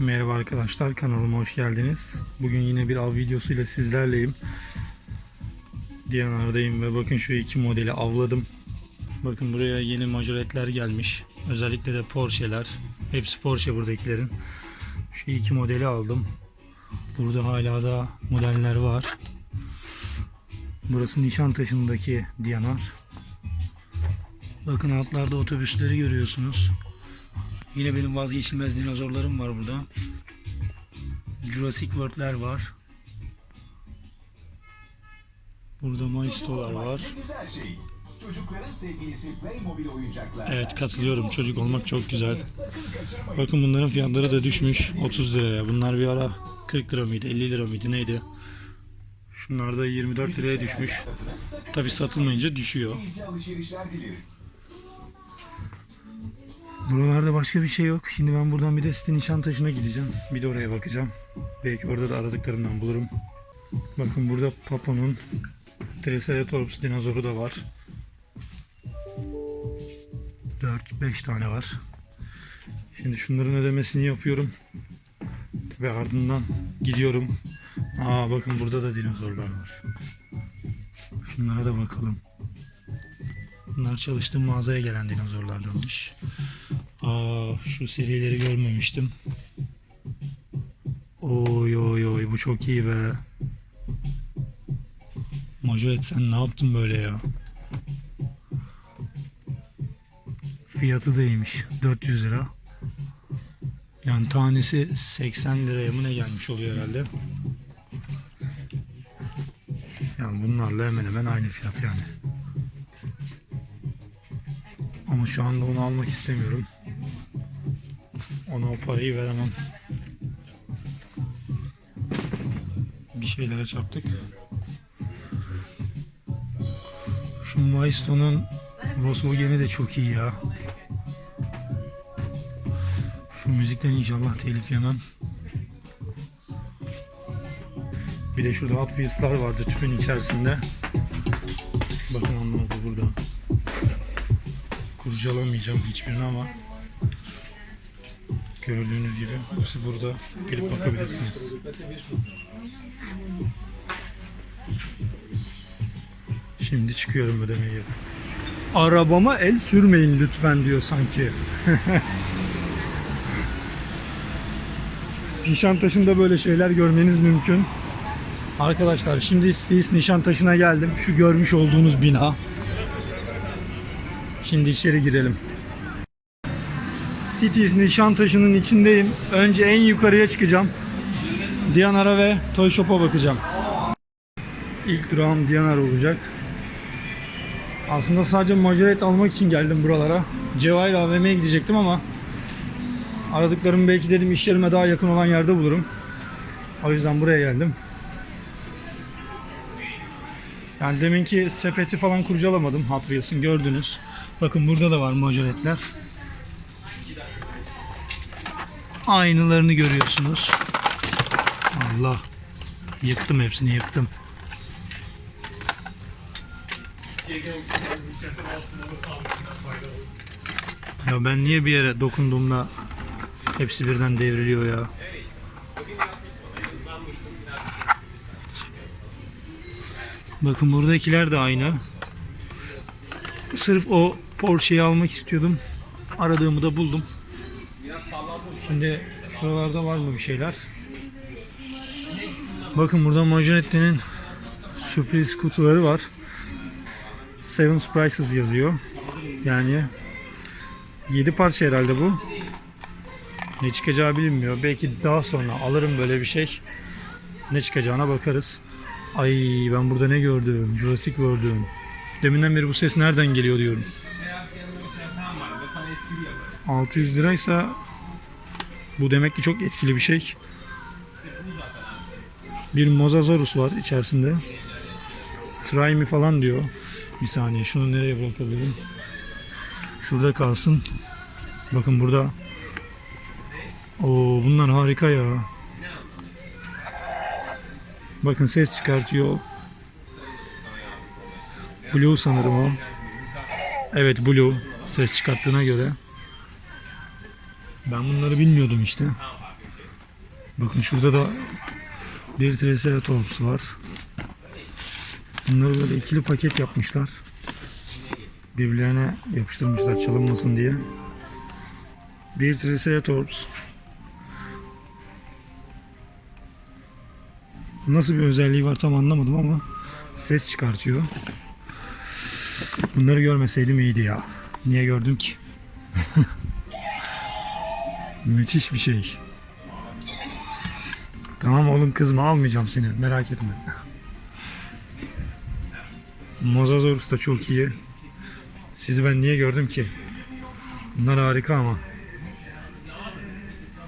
Merhaba arkadaşlar kanalıma hoş geldiniz. Bugün yine bir av videosuyla sizlerleyim. Diyanar'dayım ve bakın şu iki modeli avladım. Bakın buraya yeni majoretler gelmiş. Özellikle de Porsche'ler. Hepsi Porsche buradakilerin. Şu iki modeli aldım. Burada hala da modeller var. Burası Nişantaşı'ndaki Diyanar. Bakın altlarda otobüsleri görüyorsunuz. Yine benim vazgeçilmez dinozorlarım var burada. Jurassic World'ler var. Burada Maisto'lar var. Şey. Evet katılıyorum. Çocuk olmak çok güzel. Bakın bunların fiyatları da düşmüş 30 liraya. Bunlar bir ara 40 lira mıydı 50 lira mıydı neydi? Şunlar da 24 liraya düşmüş. Tabi satılmayınca düşüyor. Buralarda başka bir şey yok. Şimdi ben buradan bir de Siti Nişantaşı'na gideceğim. Bir de oraya bakacağım. Belki orada da aradıklarımdan bulurum. Bakın burada Papo'nun Triceratops dinozoru da var. 4-5 tane var. Şimdi şunların ödemesini yapıyorum. Ve ardından gidiyorum. Aa bakın burada da dinozorlar var. Şunlara da bakalım. Bunlar çalıştığım mağazaya gelen dinozorlardanmış. Aa şu serileri görmemiştim. Oy oy oy bu çok iyi be. Majoret sen ne yaptın böyle ya? Fiyatı da iyiymiş. 400 lira. Yani tanesi 80 liraya mı ne gelmiş oluyor herhalde. Yani bunlarla hemen hemen aynı fiyat yani. Ama şu anda onu almak istemiyorum. Ona o parayı veremem. Bir şeylere çarptık. Şu Maisto'nun Volkswagen'i de çok iyi ya. Şu müzikten inşallah telif yemem. Bir de şurada Hot Wheels'lar vardı tüpün içerisinde. Bakın onlar da burada kurcalamayacağım hiçbirini ama gördüğünüz gibi hepsi burada gelip bakabilirsiniz. Şimdi çıkıyorum ödemeyi yapıp. Arabama el sürmeyin lütfen diyor sanki. Nişantaşı'nda böyle şeyler görmeniz mümkün. Arkadaşlar şimdi Stis Nişantaşı'na geldim. Şu görmüş olduğunuz bina. Şimdi içeri girelim. Cities Nişantaşı'nın içindeyim. Önce en yukarıya çıkacağım. Diyanara ve Toy Shop'a bakacağım. İlk durağım Diyanar olacak. Aslında sadece majoret almak için geldim buralara. Cevahir AVM'ye gidecektim ama aradıklarımı belki dedim iş yerime daha yakın olan yerde bulurum. O yüzden buraya geldim. Yani deminki sepeti falan kurcalamadım Hot Wheels'ın gördünüz. Bakın burada da var majoretler. Aynılarını görüyorsunuz. Allah. Yıktım hepsini yıktım. Ya ben niye bir yere dokunduğumda hepsi birden devriliyor ya. Bakın buradakiler de aynı. Sırf o Porsche'yi almak istiyordum. Aradığımı da buldum. Şimdi şuralarda var mı bir şeyler? Bakın burada Majonetti'nin sürpriz kutuları var. Seven Surprises yazıyor. Yani 7 parça herhalde bu. Ne çıkacağı bilinmiyor. Belki daha sonra alırım böyle bir şey. Ne çıkacağına bakarız. Ay ben burada ne gördüm? Jurassic gördüm. Deminden beri bu ses nereden geliyor diyorum. 600 liraysa bu demek ki çok etkili bir şey. Bir Mosasaurus var içerisinde. Try me falan diyor. Bir saniye şunu nereye bırakabilirim? Şurada kalsın. Bakın burada. Oo bunlar harika ya. Bakın ses çıkartıyor. Blue sanırım o. Evet Blue ses çıkarttığına göre. Ben bunları bilmiyordum işte. Bakın şurada da bir Triceratops var. Bunları böyle ikili paket yapmışlar. Birbirlerine yapıştırmışlar çalınmasın diye. Bir Triceratops. Nasıl bir özelliği var tam anlamadım ama ses çıkartıyor. Bunları görmeseydim iyiydi ya. Niye gördüm ki? Müthiş bir şey. Tamam oğlum kızma almayacağım seni merak etme. Mosasaurus da çok iyi. Sizi ben niye gördüm ki? Bunlar harika ama.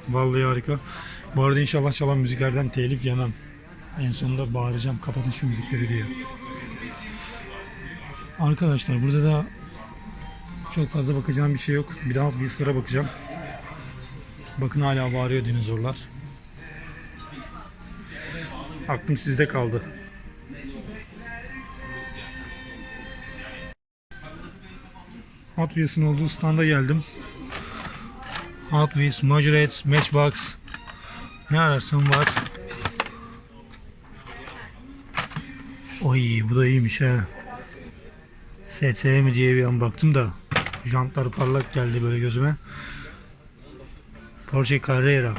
Vallahi harika. Bu arada inşallah çalan müziklerden telif yemem. En sonunda bağıracağım kapatın şu müzikleri diye. Arkadaşlar burada da çok fazla bakacağım bir şey yok. Bir daha Wheels'lara bakacağım. Bakın hala bağırıyor dinozorlar. Aklım sizde kaldı. Hot Wheels'ın olduğu standa geldim. Hot Wheels, Majorettes, Matchbox ne ararsan var. Oy bu da iyiymiş ha. STE mi diye bir an baktım da jantlar parlak geldi böyle gözüme. Porsche Carrera.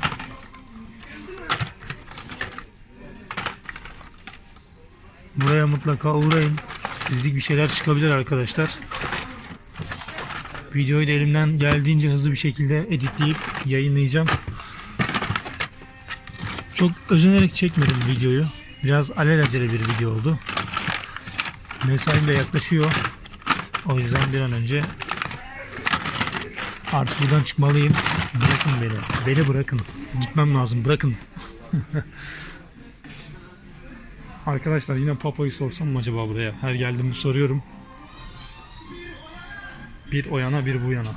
Buraya mutlaka uğrayın. Sizlik bir şeyler çıkabilir arkadaşlar. Videoyu da elimden geldiğince hızlı bir şekilde editleyip yayınlayacağım. Çok özenerek çekmedim videoyu. Biraz alelacele bir video oldu. Mesaim de yaklaşıyor. O yüzden bir an önce artık buradan çıkmalıyım. Bırakın beni. Beni bırakın. Gitmem lazım. Bırakın. Arkadaşlar yine Papo'yu sorsam mı acaba buraya? Her geldiğimde soruyorum. Bir o yana bir bu yana.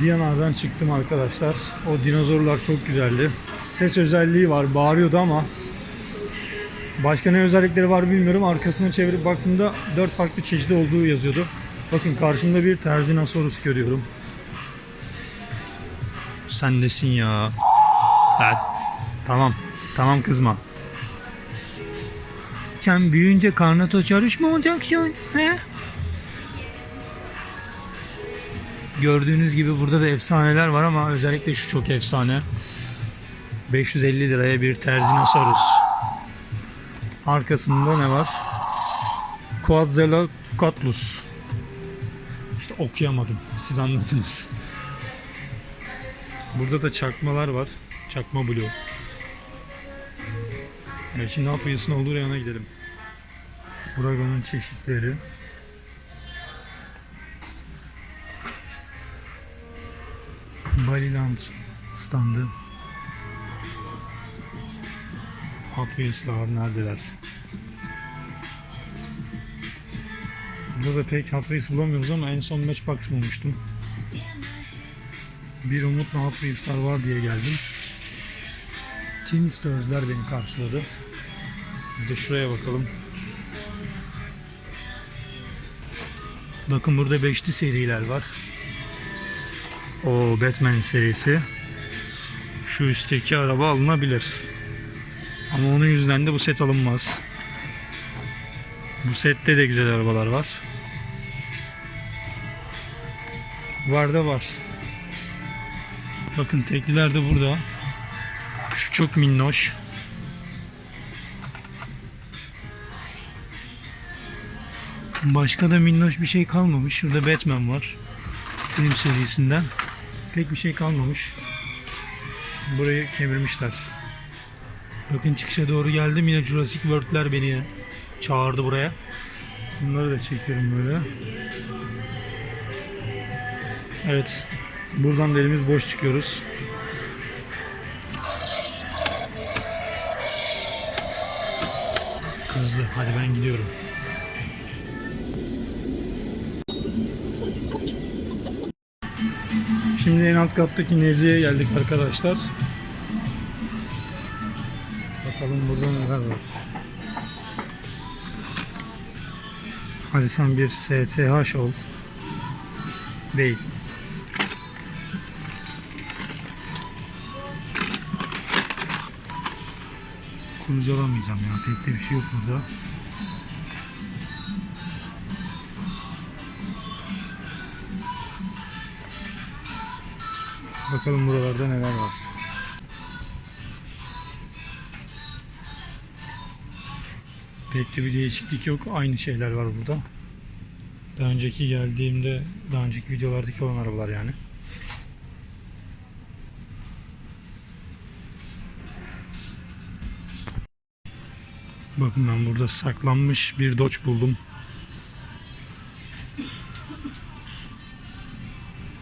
Diyanar'dan çıktım arkadaşlar. O dinozorlar çok güzeldi. Ses özelliği var. Bağırıyordu ama başka ne özellikleri var bilmiyorum. Arkasına çevirip baktığımda dört farklı çeşidi olduğu yazıyordu. Bakın karşımda bir Terzinosaurus görüyorum. Sen nesin ya? Ha, tamam. Tamam kızma. Sen büyüyünce karnato çarış mı olacaksın? He? Gördüğünüz gibi burada da efsaneler var ama özellikle şu çok efsane. 550 liraya bir Terzinosaurus. Arkasında ne var? Quetzalcoatlus. İşte okuyamadım. Siz anladınız. Burada da çakmalar var. Çakma blue. Evet şimdi Hot Wheels'ın olduğu yana gidelim. Buragon'un çeşitleri. Baliland standı. Hot Wheels'lar neredeler? Burada da pek Hot Wheels bulamıyoruz ama en son Matchbox bulmuştum. Bir umutla Hot Wheels'lar var diye geldim. Teen Stars'lar beni karşıladı. Bir de şuraya bakalım. Bakın burada beşli seriler var. O Batman serisi. Şu üstteki araba alınabilir. Ama onun yüzünden de bu set alınmaz. Bu sette de güzel arabalar var. Var da var. Bakın tekliler de burada. Şu çok minnoş. Başka da minnoş bir şey kalmamış. Şurada Batman var. Film serisinden. Pek bir şey kalmamış. Burayı kemirmişler. Bakın çıkışa doğru geldim. Yine Jurassic World'ler beni çağırdı buraya. Bunları da çekiyorum böyle. Evet. Buradan da boş çıkıyoruz. Kızdı. Hadi ben gidiyorum. Şimdi en alt kattaki Nezihe'ye geldik arkadaşlar. Bakalım burada neler var. Hadi sen bir STH ol. Değil. Kurcalamayacağım ya. Pek bir şey yok burada. Bakalım buralarda neler var. Pek bir değişiklik yok. Aynı şeyler var burada. Daha önceki geldiğimde, daha önceki videolardaki olan arabalar yani. Bakın ben burada saklanmış bir Dodge buldum.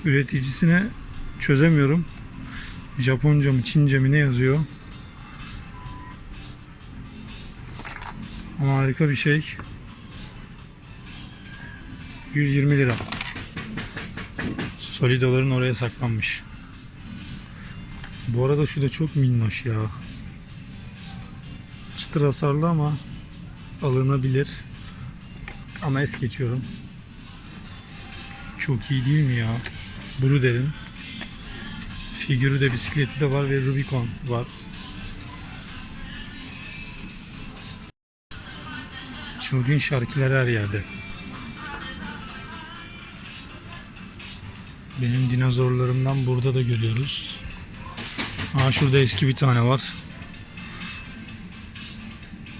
Üreticisine çözemiyorum. Japonca mı Çince mi ne yazıyor? Ama harika bir şey. 120 lira. Solidoların oraya saklanmış. Bu arada şu da çok minnoş ya. Çıtır hasarlı ama alınabilir. Ama es geçiyorum. Çok iyi değil mi ya? Bruder'in figürü de bisikleti de var ve Rubicon var. Çılgın şarkılar her yerde. Benim dinozorlarımdan burada da görüyoruz. Aa şurada eski bir tane var.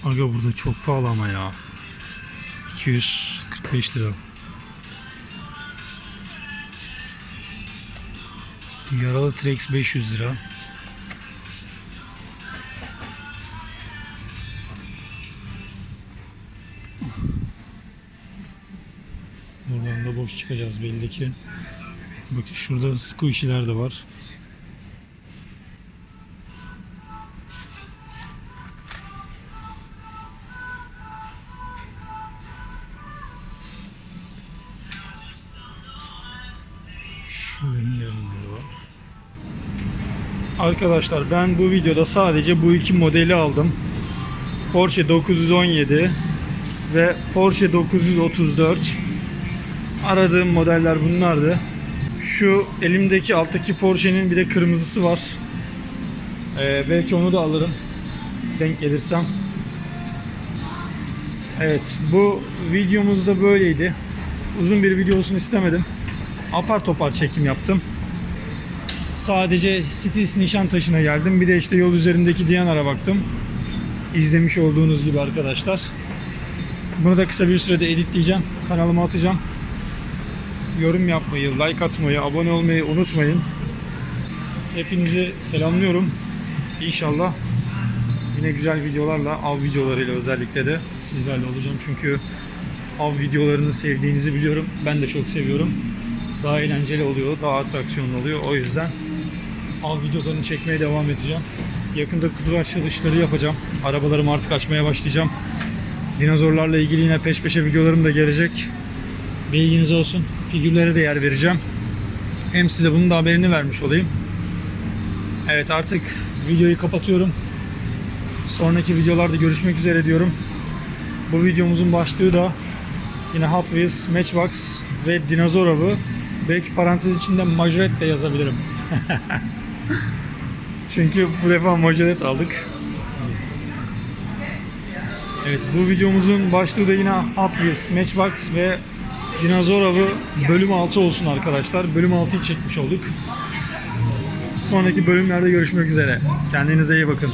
Aga burada çok pahalı ama ya. 245 lira. Yaralı Trex 500 lira. Buradan da boş çıkacağız belli ki. Bak şurada squishy'ler de var. Arkadaşlar ben bu videoda sadece bu iki modeli aldım. Porsche 917 ve Porsche 934. Aradığım modeller bunlardı. Şu elimdeki alttaki Porsche'nin bir de kırmızısı var. Ee, belki onu da alırım. Denk gelirsem. Evet bu videomuz da böyleydi. Uzun bir video istemedim. Apar topar çekim yaptım. Sadece Cities Nişantaşı'na geldim. Bir de işte yol üzerindeki Diyanar'a baktım. İzlemiş olduğunuz gibi arkadaşlar. Bunu da kısa bir sürede editleyeceğim. Kanalıma atacağım. Yorum yapmayı, like atmayı, abone olmayı unutmayın. Hepinizi selamlıyorum. İnşallah yine güzel videolarla, av videolarıyla özellikle de sizlerle olacağım. Çünkü av videolarını sevdiğinizi biliyorum. Ben de çok seviyorum. Daha eğlenceli oluyor, daha atraksiyonlu oluyor. O yüzden av videolarını çekmeye devam edeceğim. Yakında kutu açılışları yapacağım. Arabalarımı artık açmaya başlayacağım. Dinozorlarla ilgili yine peş peşe videolarım da gelecek. Bilginiz olsun. Figürlere de yer vereceğim. Hem size bunun da haberini vermiş olayım. Evet artık videoyu kapatıyorum. Sonraki videolarda görüşmek üzere diyorum. Bu videomuzun başlığı da yine Hot Wheels, Matchbox ve dinozor avı. Belki parantez içinde majoret de yazabilirim. Çünkü bu defa majoret aldık. Evet bu videomuzun başlığı da yine Hot Wheels, Matchbox ve Dinozor Avı bölüm 6 olsun arkadaşlar. Bölüm 6'yı çekmiş olduk. Sonraki bölümlerde görüşmek üzere. Kendinize iyi bakın.